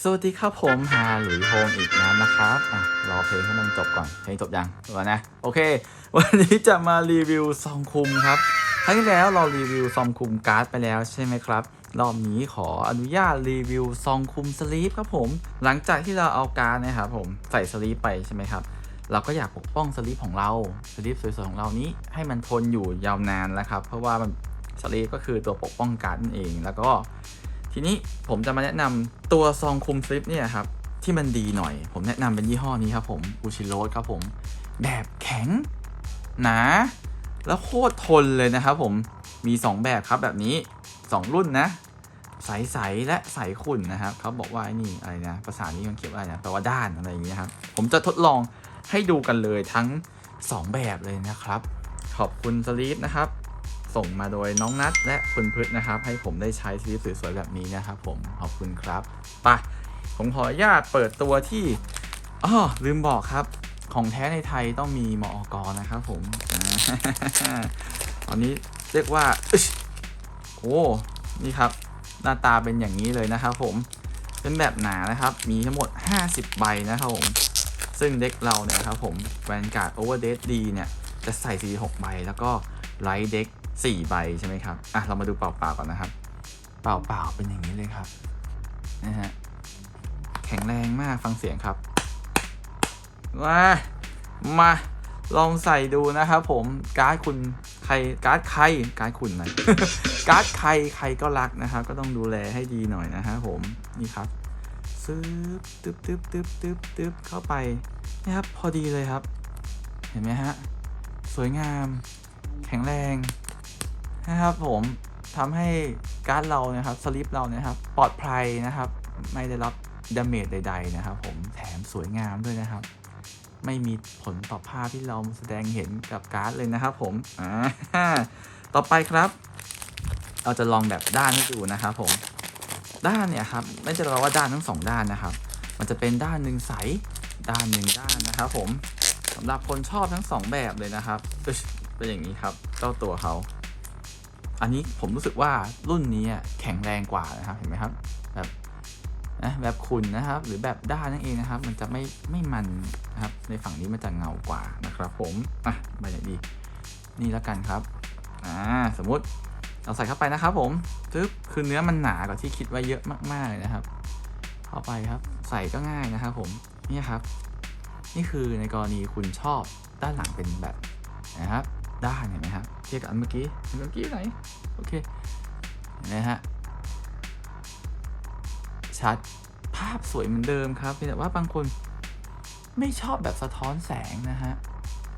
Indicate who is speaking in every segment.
Speaker 1: สวัสดีครับผมฮาหลุยโฮมอีกแล้วนะครับอะรอเพลงให้มันจบก่อน เพลงจบยังจบแล้วนะ โอเค วันนี้จะมารีวิวซองคุมครับ ครั้งที่แล้วเรารีวิวซองคุมการ์ดไปแล้วใช่ไหมครับ รอบนี้ขออนุญาตรีวิวซองคุมสลีปครับผม หลังจากที่เราเอาการ์ดเนะครับผมใส่สลีปไปใช่ไหมครับ เราก็อยากปกป้องสลีปของเรา สลีปสวยๆของเรานี้ให้มันทนอยู่ยาวนานแล้วครับ เพราะว่ามันสลีปก็คือตัวปกป้องการ์ดนั่นเอง แล้วก็ ทีนี้ผมจะมาแนะนำตัวซองคุมสลิปเนี่ยครับที่มันดีหน่อย ผมแนะนำเป็นยี่ห้อนี้ครับผมอูชิโรสครับผม แบบแข็ง หนา แล้วโคตรทนเลยนะครับผมมี 2 แบบครับแบบนี้ 2 รุ่นนะ ใส ๆ และใสขุ่นนะครับเขาบอกว่าไอ้นี่อะไรนะภาษานี้มันเขียนว่าอะไรนะแปลว่าด้านอะไรอย่างเงี้ยครับ ผมจะทดลองให้ดูกันเลยทั้ง 2 แบบเลยนะครับ ขอบคุณสลีปนะครับ ส่งมาโดยน้องนัทและคุณพืชนะครับ ให้ผมได้ใช้สลีปสวยๆแบบนี้นะครับผมขอบคุณครับปะผมขออนุญาตเปิดตัวที่อ๋อลืมบอกครับ ของแท้ในไทยต้องมีมอกนะครับผมอ่าตอนนี้เรียกว่าอึ๊ชโอ้นี่ครับ หน้าตาเป็นอย่างนี้เลยนะครับผมเป็นแบบหนานะครับ มีทั้งหมด 50 ใบนะครับผม ซึ่งเด็กเราเนี่ยครับผมแวนการ์ดโอเวอร์เดดีเนี่ย จะใส่ 46 ใบ แล้วก็ไลท์เด็ก 4ใบใช่ไหมครับอะเรามาดูเปล่าๆก่อนนะครับ เปล่าๆเป็นอย่างนี้เลยครับนะฮะแข็งแรงมากฟังเสียงครับมามาลองใส่ดูนะครับผมการ์ดคุณใครการ์ดใครการ์ดคุณไหนการ์ดใครใครก็รักนะครับ ก็ต้องดูแลให้ดีหน่อยนะฮะผมนี่ครับซึบตึบตึบตึบตึบตึบเข้าไปนี่ครับพอดีเลยครับ เห็นไหมฮะสวยงาม แข็งแรง นะครับผมทำให้การ์ดเรานะครับสลิปเรานะครับปลอดภัยนะครับ ไม่ได้รับดาเมจใด ๆ นะครับ ผมแถมสวยงามด้วยนะครับ ไม่มีผลต่อภาพที่เราแสดงเห็นกับการ์ดเลยนะครับผมต่อไปครับ เราจะลองแบบด้านให้ดูนะครับผมด้านเนี่ยครับไม่จะแปลว่าด้านทั้งสองด้านนะครับ มันจะเป็นด้านหนึ่งใสด้านหนึ่งด้านนะครับ ผมสำหรับคนชอบทั้งสองแบบเลยนะครับเป็นอย่างนี้ครับเจ้าตัวเขา อันนี้ผมรู้สึกว่ารุ่นนี้อะแข็งแรงกว่านะครับ เห็นไหมครับ แบบนะแบบคุณนะครับ หรือแบบด้านนั่นเองนะครับ มันจะไม่ไม่มันนะครับ ในฝั่งนี้มันจะเงากว่านะครับ ผมอะมาอย่างดี นี่แล้วกันครับอ่าสมมุติเราใส่เข้าไปนะครับ ผมปึ๊บคือเนื้อมันหนากว่าที่คิดไว้เยอะมากๆเลยนะครับเข้าไปครับ ใส่ก็ง่ายนะครับ ผมนี่ครับ นี่คือในกรณีคุณชอบด้านหลังเป็นแบบนะครับ ด้านเห็นไหมครับเทียบกับอันเมื่อกี้เมื่อกี้ไหนโอเคเห็นไหมฮะชัดภาพสวยเหมือนเดิมครับแต่ว่าบางคนไม่ชอบแบบสะท้อนแสงนะฮะ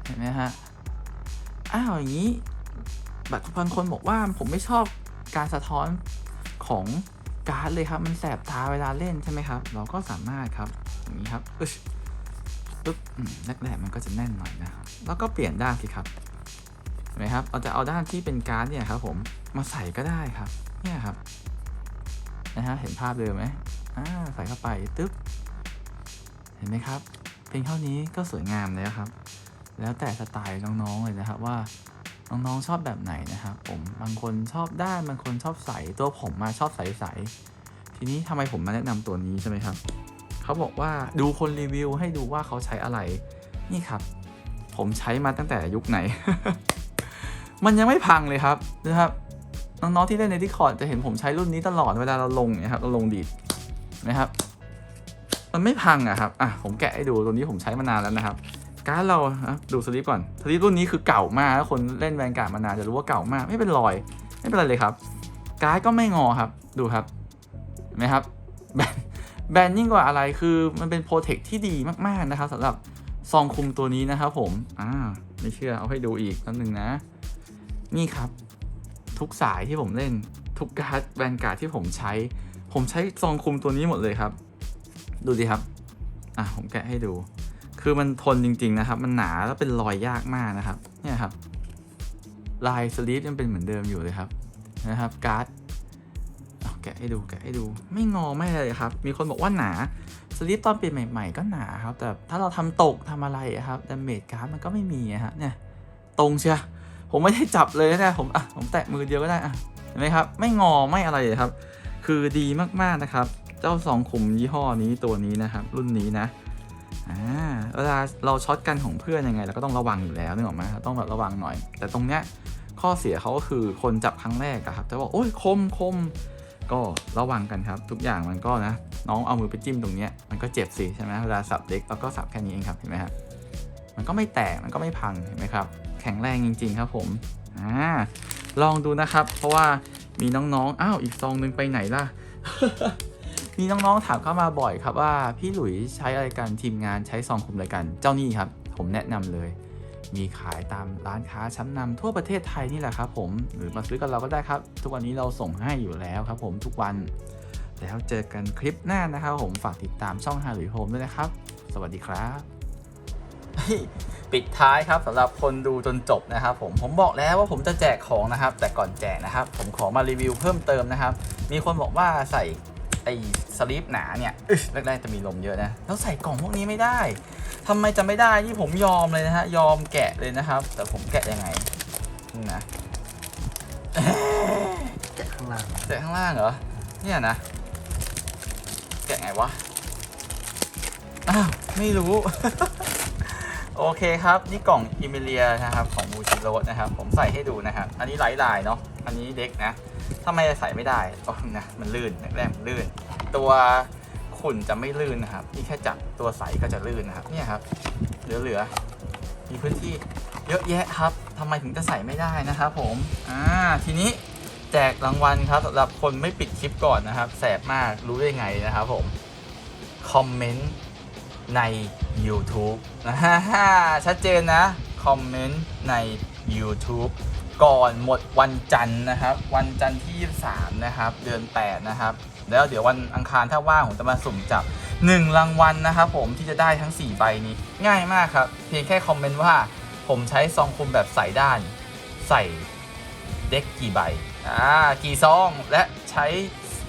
Speaker 1: เห็นไหมฮะอ้าวอย่างนี้แบบบางคนบอกว่าผมไม่ชอบการสะท้อนของการ์ดเลยครับ มันแสบตาเวลาเล่นใช่ไหมครับ เราก็สามารถครับอย่างนี้ครับอึ๊ชปึ๊บอืมแรกๆมันก็จะแน่นหน่อยนะครับแล้วก็เปลี่ยนด้านสิครับ นไหมครับเราจะเอาด้านที่เป็นการ์ดเนี่ยครับผมมาใส่ก็ได้ครับเนี่ยครับนะฮะเห็นภาพเดิมไหมอ่าใส่เข้าไปตึ๊บเห็นไหมครับเพียงเท่านี้ก็สวยงามเลยครับ แล้วแต่สไตล์น้องๆเลยนะครับว่าน้องๆชอบแบบไหนนะครับผมบางคนชอบด้านบางคนชอบใสตัวผมมาชอบใสๆทีนี้ทำไมผมมาแนะนำตัวนี้ใช่ไหมครับเขาบอกว่าดูคนรีวิวให้ดูว่าเขาใช้อะไร นี่ครับ ผมใช้มาตั้งแต่ยุคไหน มันยังไม่พังเลยครับนะครับน้องๆที่เล่นใน Discord จะเห็นผมใช้รุ่นนี้ตลอดเวลาเราลงเนี่ยครับเราลงดีดนะครับ มันไม่พังอะครับอะผมแกะให้ดูตัวนี้ผมใช้มานานแล้วนะครับการ์ดเราดูสลิปก่อนสลิปรุ่นนี้คือเก่ามากถ้าคนเล่นแวนการ์ดมานานจะรู้ว่าเก่ามากไม่เป็นรอย ไม่เป็นไรเลยครับ การ์ดก็ไม่งอครับ ดูครับเห็นไหมครับแบนแบนยิ่งกว่าอะไรคือมันเป็นโปรเทคที่ดีมากๆนะครับสำหรับซองคุมตัวนี้นะครับผมอ่าไม่เชื่อเอาให้ดูอีกแป๊บนึงนะ นี่ครับ ทุกสายที่ผมเล่น ทุกการ์ดแวนการ์ดที่ผมใช้ ผมใช้ซองคุมตัวนี้หมดเลยครับ ดูดิครับ อะผมแกะให้ดู คือมันทนจริง ๆ นะครับ มันหนาแล้วเป็นรอยยากมากนะครับ เนี่ยครับ ลายสลีปยังเป็นเหมือนเดิมอยู่เลยครับ นะครับการ์ดเอาแกะให้ดูแกะให้ดูไม่งอไม่อะไรเลยครับ มีคนบอกว่าหนาสลีปตอนเปลี่ยนใหม่ๆ ก็หนาครับ แต่ถ้าเราทำตกทำอะไรครับดาเมจการ์ดมันก็ไม่มีอะฮะเนี่ย ตรงเชีย ผมไม่ได้จับเลยนะผมอะผมแตะมือเดียวก็ได้อะเห็นไหมครับ ไม่งอไม่อะไรเลยครับ คือดีมากๆนะครับ เจ้าซองคุมยี่ห้อนี้ตัวนี้นะครับ รุ่นนี้นะอ่าเวลาเราช็อตกันของเพื่อนยังไงเราก็ต้องระวังอยู่แล้วนึกออกไหมต้องแบบระวังหน่อย แต่ตรงเนี้ยข้อเสียเขาก็คือคนจับครั้งแรกอะครับแต่ว่าโอ้ยคมคมก็ระวังกันครับ ทุกอย่างมันก็นะ น้องเอามือไปจิ้มตรงเนี้ยมันก็เจ็บสิใช่ไหมเวลาสับเด็กเราก็สับแค่นี้เองครับเห็นไหมครับมันก็ไม่แตกมันก็ไม่พังเห็นไหมครับ แข็งแรงจริง ๆ ครับผมอ่าลองดูนะครับ เพราะว่ามีน้องๆอ้าวอีกซองนึงไปไหนล่ะ มีน้องๆถามเข้ามาบ่อยครับว่าพี่หลุยใช้อะไรกันทีมงานใช้ซองคุมอะไรกัน เจ้านี่ครับ ผมแนะนำเลย มีขายตามร้านค้าชั้นนำทั่วประเทศไทยนี่แหละครับ ผมหรือมาซื้อกับเราก็ได้ครับ ทุกวันนี้เราส่งให้อยู่แล้วครับ ผมทุกวัน แล้วเจอกันคลิปหน้านะครับ ผมฝากติดตามช่องฮาหลุยโฮมด้วยนะครับ สวัสดีครับ ปิดท้ายครับสำหรับคนดูจนจบนะครับผมผมบอกแล้วว่าผมจะแจกของนะครับ แต่ก่อนแจกนะครับ ผมขอมารีวิวเพิ่มเติมนะครับ มีคนบอกว่าใส่ไอ้สลีปหนาเนี่ยอึ๊ะแรกๆจะมีลมเยอะนะแล้วใส่กล่องพวกนี้ไม่ได้ทำไมจะไม่ได้นี่ผมยอมเลยนะฮะยอมแกะเลยนะครับ แต่ผมแกะยังไงนี่นะ
Speaker 2: แกะข้างล่าง
Speaker 1: แกะข้างล่างเหรอเนี่ยนะ แกะไงวะอ้าวไม่รู้ โอเคครับ นี่กล่องอิมิเลียนะครับของมูชิโรสนะครับ ผมใส่ให้ดูนะครับ อันนี้ไร้ลายเนาะอันนี้เด็กนะทำไมจะใส่ไม่ได้อ๋อนะมันลื่นแรกๆมันลื่น ตัวขุ่นจะไม่ลื่นนะครับนี่แค่จับตัวใสก็จะลื่นนะครับเนี่ยครับเหลือๆมีพื้นที่เยอะแยะครับทำไมถึงจะใส่ไม่ได้นะครับผมอ่าทีนี้แจกรางวัลครับสำหรับคนไม่ปิดคลิปก่อนนะครับ แสบมากรู้ได้ไงนะครับผมคอมเมนต์ ใน YouTube นะฮะชัดเจนนะ คอมเมนต์ใน YouTube ก่อนหมดวันจันทร์นะครับ วันจันทร์ที่ 23 นะครับ เดือน 8 นะครับ แล้วเดี๋ยววันอังคารถ้าว่างผมจะมาสุ่มจับ 1 รางวัลนะครับผมที่จะได้ทั้ง 4 ใบนี้ ง่ายมากครับ เพียงแค่คอมเมนต์ว่าผมใช้ซองคุมแบบใส่ด้าน ใส่เด็กกี่ใบอ่ากี่ซองและใช้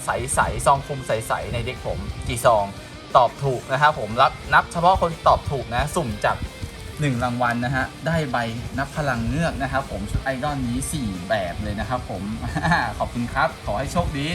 Speaker 1: ใสใสๆซองคุมใสใสๆในเด็กผมกี่ซอง ตอบถูกนะครับผมรับนับเฉพาะคนตอบถูกนะสุ่มจับ1รางวัลนะฮะได้ใบนับพลังเงือกนะครับผมชุดไอดอลนี้ 4 แบบเลยนะครับผมขอบคุณครับขอให้โชคดี